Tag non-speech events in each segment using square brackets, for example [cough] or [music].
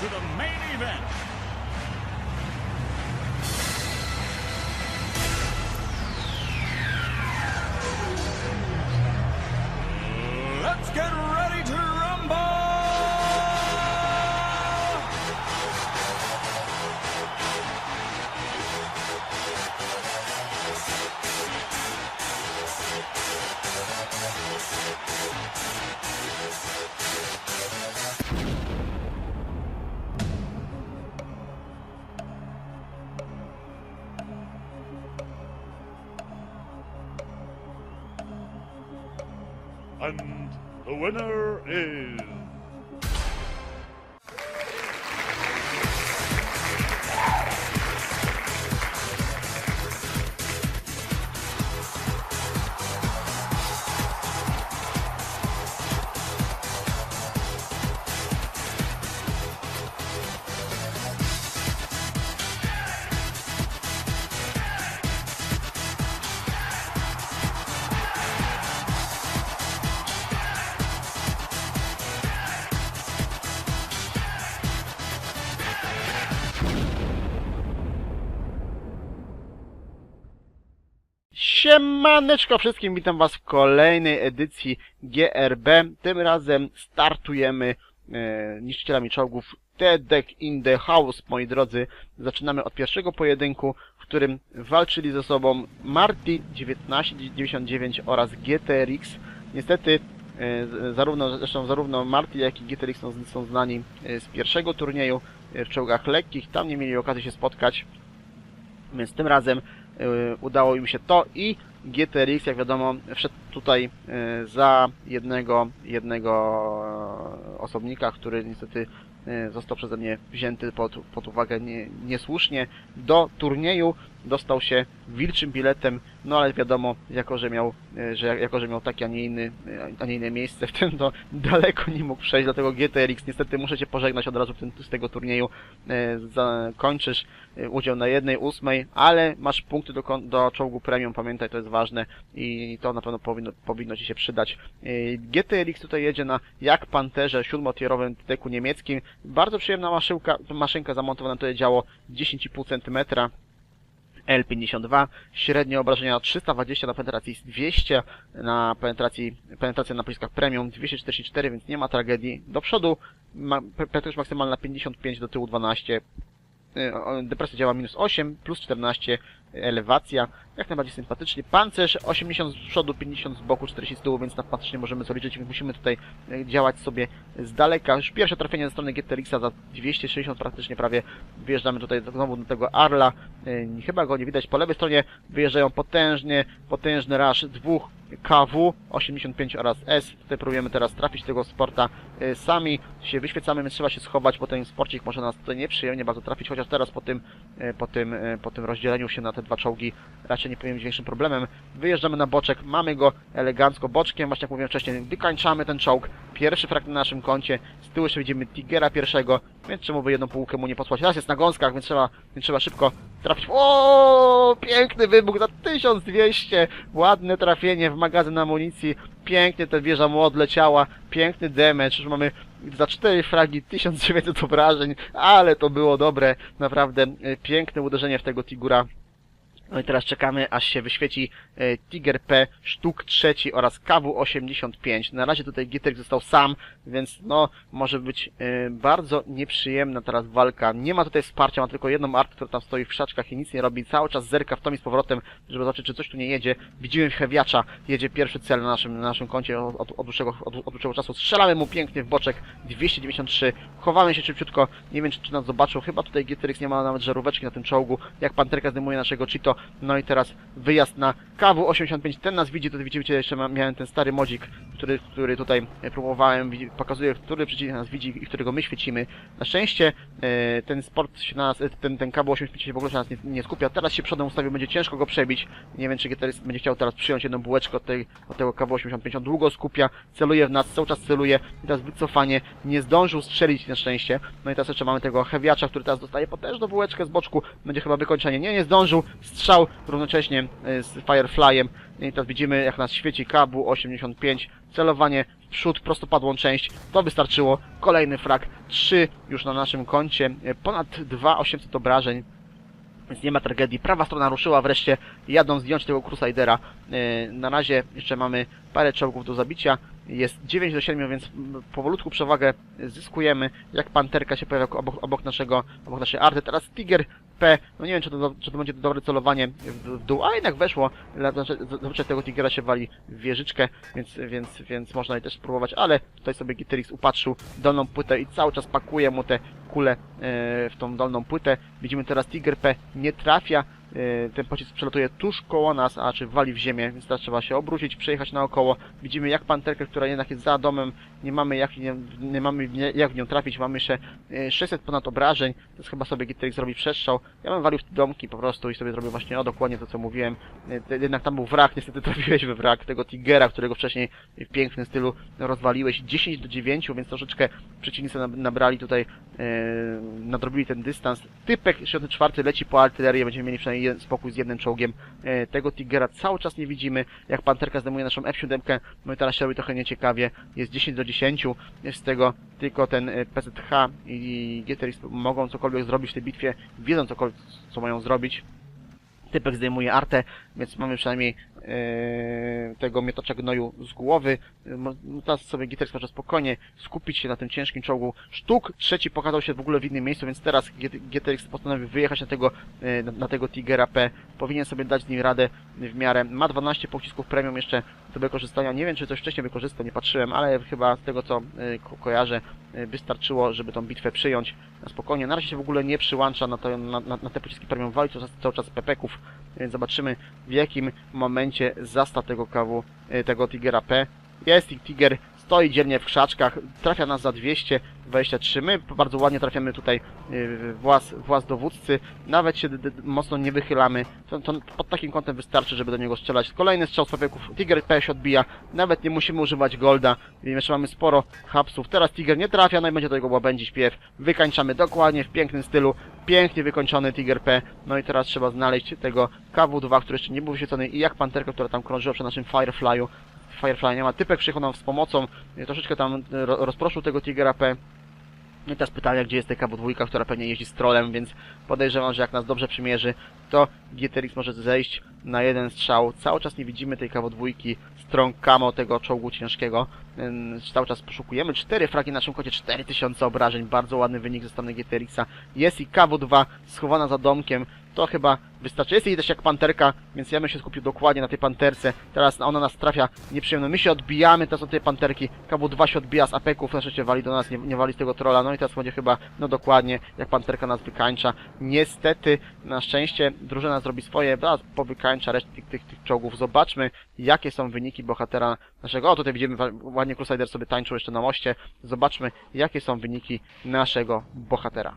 to the main event. Winner is. Siemaneczko wszystkim, witam was w kolejnej edycji GRB. Tym razem startujemy e, niszczycielami czołgów The Deck in the House, moi drodzy. Zaczynamy od pierwszego pojedynku, w którym walczyli ze sobą Marty 1999 oraz GTRX. Niestety e, zarówno, zresztą zarówno Marty, jak i GTRX są, są znani e, z pierwszego turnieju e, w czołgach lekkich. Tam nie mieli okazji się spotkać, więc tym razem udało im się to i GTRX, jak wiadomo, wszedł tutaj e, za jednego, jednego e, osobnika, który niestety e, został przeze mnie wzięty pod, pod uwagę nie, niesłusznie. Do turnieju dostał się wilczym biletem, no ale wiadomo, jako że miał, e, że jako, że miał takie, a nie, inny, e, a nie inne miejsce w tym, to [laughs] daleko nie mógł przejść, dlatego GTRX niestety muszę Cię pożegnać od razu tym, z tego turnieju. E, Zakończysz e, udział na jednej ósmej, ale masz punkty do, do czołgu premium, pamiętaj, to jest ważne i to na pewno powinno, powinno Ci się przydać. GTRX tutaj jedzie na jak Panterze siódmotierowym deku niemieckim. Bardzo przyjemna maszynka, maszynka zamontowana tutaj działo 10,5 cm. L52, średnie obrażenia 320 na penetracji 200, na penetracji, penetracja na poliskach premium 244, więc nie ma tragedii. Do przodu ma, prędkość maksymalna 55, do tyłu 12, Y, depresja działa minus 8, plus 14, elewacja, jak najbardziej sympatycznie. Pancerz 80 z przodu, 50 z boku, 40 z tyłu, więc na pancerz nie możemy sobie liczyć, więc musimy tutaj y, działać sobie z daleka. Już pierwsze trafienie ze strony GTRX-a za 260 praktycznie prawie. Wyjeżdżamy tutaj znowu do tego Arla, y, chyba go nie widać. Po lewej stronie wyjeżdżają potężnie, potężny rush dwóch KW 85 oraz S. Tutaj próbujemy teraz trafić tego sporta y, sami. Się wyświecamy, więc trzeba się schować, bo ten sporcik może nas tutaj nieprzyjemnie bardzo trafić, chociaż teraz po tym, po tym, po tym rozdzieleniu się na te dwa czołgi raczej nie powinien być większym problemem. Wyjeżdżamy na boczek, mamy go elegancko boczkiem, właśnie jak mówiłem wcześniej, wykańczamy ten czołg. Pierwszy frag na naszym koncie, z tyłu jeszcze widzimy Tigera pierwszego, więc czemu by jedną półkę mu nie posłać. Raz jest na gąskach, więc trzeba, więc trzeba szybko trafić. O, piękny wybuch za 1200, ładne trafienie w magazyn amunicji, pięknie ta wieża mu odleciała, piękny damage, już mamy za 4 fragi 1900 obrażeń, ale to było dobre, naprawdę e, piękne uderzenie w tego Tigura. No i teraz czekamy, aż się wyświeci e, Tiger P, sztuk trzeci oraz KW85. Na razie tutaj Gittek został sam, więc no, może być e, bardzo nieprzyjemna teraz walka. Nie ma tutaj wsparcia, ma tylko jedną artę, która tam stoi w krzaczkach i nic nie robi. Cały czas zerka w tom z powrotem, żeby zobaczyć, czy coś tu nie jedzie. Widzimy hewiacza, jedzie pierwszy cel na naszym, na naszym koncie od, od, dłuższego, od, od dłuższego czasu. Strzelamy mu pięknie w boczek, 293. Chowamy się szybciutko, nie wiem, czy, czy nas zobaczył. Chyba tutaj GTRX nie ma nawet żaróweczki na tym czołgu. Jak Panterka zdejmuje naszego Cheeto. No i teraz wyjazd na KW85. Ten nas widzi, tutaj widzicie, jeszcze miałem ten stary modzik, który, który tutaj e, próbowałem, pokazuje, który przeciwnik nas widzi i którego my świecimy. Na szczęście e, ten sport się na nas, e, ten, ten KW85 się w ogóle się na nas nie, nie skupia. Teraz się przodem ustawił, będzie ciężko go przebić. Nie wiem, czy będzie chciał teraz przyjąć jedną bułeczkę od, tej, od tego KW85. On długo skupia, celuje w nas, cały czas celuje. I teraz wycofanie, nie zdążył strzelić na szczęście. No i teraz jeszcze mamy tego hewiacza, który teraz dostaje potężną bułeczkę z boczku. Będzie chyba wykończenie. Nie, nie zdążył. Strzał strzał równocześnie e, z Fireflyem. I teraz widzimy jak nas świeci KW-85, celowanie w przód, prostopadłą część, to wystarczyło. Kolejny frag, 3 już na naszym koncie, e, ponad 2800 obrażeń. Więc nie ma tragedii. Prawa strona ruszyła wreszcie, jadą zdjąć tego Crusadera. E, Na razie jeszcze mamy parę czołgów do zabicia. Jest 9 do 7, więc powolutku przewagę zyskujemy. Jak panterka się pojawia obok, obok naszego, obok naszej arty. Teraz Tiger P. No nie wiem, czy to, czy to będzie dobre celowanie w, w dół, a jednak weszło. Znaczy, Zazwyczaj tego Tigera się wali w wieżyczkę, więc, więc, więc można je też spróbować, ale tutaj sobie Gitterix upatrzył dolną płytę i cały czas pakuje mu te kule e, w tą dolną płytę. Widzimy teraz Tiger P nie trafia. E, Ten pocisk przelatuje tuż koło nas, a czy wali w ziemię, więc teraz trzeba się obrócić, przejechać naokoło. Widzimy jak panterkę, która jednak jest za domem, nie mamy jak, nie, nie mamy nie, jak w nią trafić, mamy jeszcze e, 600 ponad obrażeń, jest chyba sobie Gitterix zrobi przestrzał. Ja bym walił w te domki po prostu i sobie zrobił właśnie o dokładnie to co mówiłem. E, Jednak tam był wrak, niestety [laughs] trafiłeś we wrak tego Tigera, którego wcześniej w pięknym stylu rozwaliłeś. 10 do 9, więc troszeczkę przeciwnicy nab- nabrali tutaj, e, nadrobili ten dystans. Typek 64 leci po artylerię, będziemy mieli przynajmniej spokój z jednym czołgiem. E, tego Tigera cały czas nie widzimy, jak Panterka zdejmuje naszą F7, no teraz się robi trochę nieciekawie. Jest 10 do 10, z tego tylko ten e, PZH i GTRX mogą cokolwiek zrobić w tej bitwie, wiedzą cokolwiek, co mają zrobić. Typek zdejmuje artę, więc mamy przynajmniej tego miotacza gnoju z głowy. E, Teraz sobie Gitex może spokojnie skupić się na tym ciężkim czołgu. Sztuk trzeci pokazał się w ogóle w innym miejscu, więc teraz GTX postanowił wyjechać na tego, e, na, tego Tigera P. Powinien sobie dać z nim radę w miarę. Ma 12 pocisków premium jeszcze do wykorzystania. Nie wiem, czy coś wcześniej wykorzystał, nie patrzyłem, ale chyba z tego co e, ko kojarzę, e, wystarczyło, żeby tą bitwę przyjąć na spokojnie. Na razie się w ogóle nie przyłącza na, to, na, na, na te pociski premium czas, cały czas pepeków, więc zobaczymy w jakim momencie zasta tego kawu, e, tego Tigera P. Jest i Tiger stoi dzielnie w krzaczkach, trafia nas za 223. My bardzo ładnie trafiamy tutaj w włas, włas dowódcy, nawet się mocno nie wychylamy. To, to pod takim kątem wystarczy, żeby do niego strzelać. Kolejny strzał z pepeków, Tiger P się odbija, nawet nie musimy używać golda, jeszcze mamy sporo hapsów. Teraz Tiger nie trafia, no i będzie do jego łabędzi śpiew. Wykańczamy dokładnie w pięknym stylu, pięknie wykończony Tiger P. No i teraz trzeba znaleźć tego KW2, który jeszcze nie był wyświetlony i jak panterka, która tam krążyła przy naszym Firefly'u. Firefly nie ma. Typek przyjechał nam z pomocą, y, troszeczkę tam ro- rozproszył tego Tigera P. No i teraz pytanie, gdzie jest ta KW2, która pewnie jeździ z trolem, więc podejrzewam, że jak nas dobrze przymierzy, to GTRX może zejść na jeden strzał. Cały czas nie widzimy tej KW2, strong camo tego czołgu ciężkiego. Cały czas poszukujemy. Cztery fragi na naszym kocie, 4000 obrażeń. Bardzo ładny wynik ze strony GTRX-a. Jest i KW2 schowana za domkiem. To chyba wystarczy. Jest jej też jak panterka, więc ja bym się skupił dokładnie na tej panterce. Teraz ona nas trafia nieprzyjemno. My się odbijamy teraz od tej panterki. KW2 się odbija z apeków, na szczęście wali do nas, nie, nie wali z tego trolla. No i teraz będzie chyba, no dokładnie, jak panterka nas wykańcza. Niestety, na szczęście, drużyna zrobi swoje, teraz powykańcza resztę tych, tych, tych czołgów. Zobaczmy, jakie są wyniki bohatera naszego. O, tutaj widzimy ładnie Crusader sobie tańczył jeszcze na moście. Zobaczmy, jakie są wyniki naszego bohatera.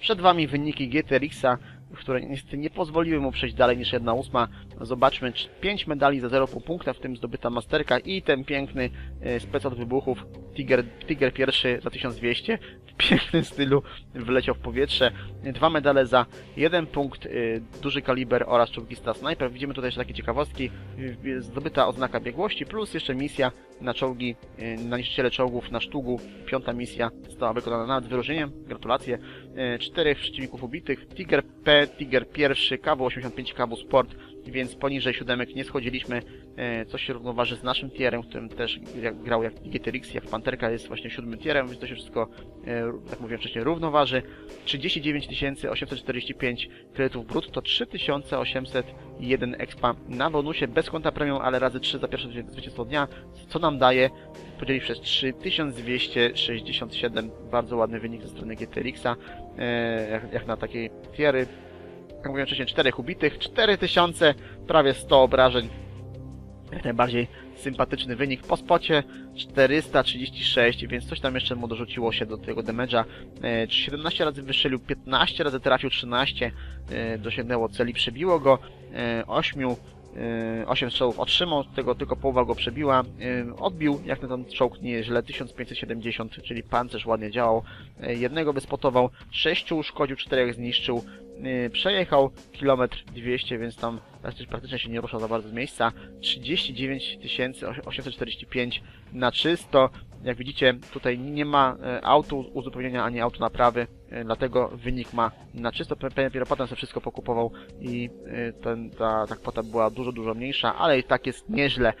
Przed Wami wyniki GTRX-a, które niestety nie pozwoliły mu przejść dalej niż 1 ósma. Zobaczmy, 5 medali za 0,5 punkta, w tym zdobyta masterka i ten piękny e, spec od wybuchów Tiger, Tiger pierwszy za 1200 w pięknym stylu wleciał w powietrze. Dwa medale za jeden punkt, y, duży kaliber oraz czołgista sniper. Widzimy tutaj jeszcze takie ciekawostki. Y, Zdobyta oznaka biegłości plus jeszcze misja na czołgi, y, na niszczyciele czołgów na sztugu. Piąta misja została wykonana z wyróżnieniem. Gratulacje. Y, Czterech przeciwników ubitych. Tiger P, Tiger pierwszy, KW85, KW Sport, więc poniżej siódemek nie schodziliśmy. E, coś się równoważy z naszym tierem, w którym też grał jak GTRX, jak Panterka jest właśnie siódmym tierem, więc to się wszystko, e, jak mówiłem wcześniej, równoważy. 39 845 kredytów brutto, 3801 expa na bonusie, bez konta premium, ale razy 3 za pierwsze zwycięstwo dnia, co nam daje, podzielić przez 3, 1267, bardzo ładny wynik ze strony GTRX-a, e, jak, jak na takiej tiery. Jak mówiłem wcześniej, 4 ubitych, 4000, prawie 100 obrażeń, jak najbardziej sympatyczny wynik. Po spocie 436, więc coś tam jeszcze mu dorzuciło się do tego damage'a. E, 17 razy wystrzelił, 15 razy trafił, 13 e, dosięgnęło celi, przebiło go. E, 8 Yy, 8 strzałów otrzymał, tego tylko połowa go przebiła. Odbił, jak na ten czołg nie jest źle, 1570, czyli pancerz ładnie działał. Jednego wyspotował, 6 uszkodził, 4 zniszczył. Yy, Przejechał kilometr 200, więc tam praktycznie, się nie ruszał za bardzo z miejsca. 39 845 na czysto. Jak widzicie, tutaj nie ma e, auto uzupełnienia ani auto naprawy, e, dlatego wynik ma na czysto. Potem sobie wszystko pokupował i e, ten, ta, ta kwota była dużo, dużo mniejsza, ale i tak jest nieźle.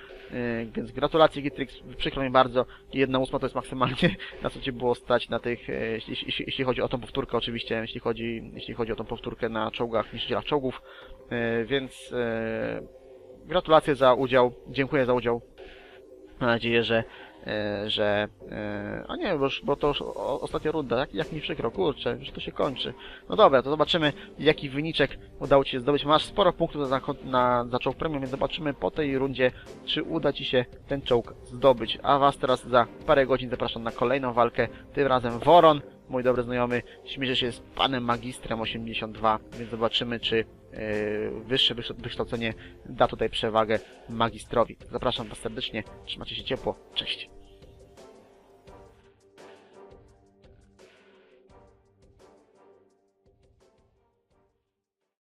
Więc gratulacje Gitrix, przykro mi bardzo. Jedna ósma to jest maksymalnie [laughs] na co Cię było stać na tych, jeśli, jeśli, jeśli chodzi o tą powtórkę oczywiście, jeśli chodzi, jeśli chodzi o tą powtórkę na czołgach, niszczycielach czołgów. Więc gratulacje za udział, dziękuję za udział. Mam nadzieję, że że... E, a nie, bo, już, bo to już ostatnia runda, jak, jak mi przykro, kurczę, już to się kończy. No dobra, to zobaczymy, jaki wyniczek udało Ci się zdobyć. Masz sporo punktów na, na, za czołg premium, więc zobaczymy po tej rundzie, czy uda Ci się ten czołg zdobyć. A Was teraz za parę godzin zapraszam na kolejną walkę, tym razem Woron, mój dobry znajomy, śmierzy się z panem magistrem 82, więc zobaczymy, czy e, wyższe wykształ- wykształcenie da tutaj przewagę magistrowi. Zapraszam Was serdecznie, trzymajcie się ciepło, cześć.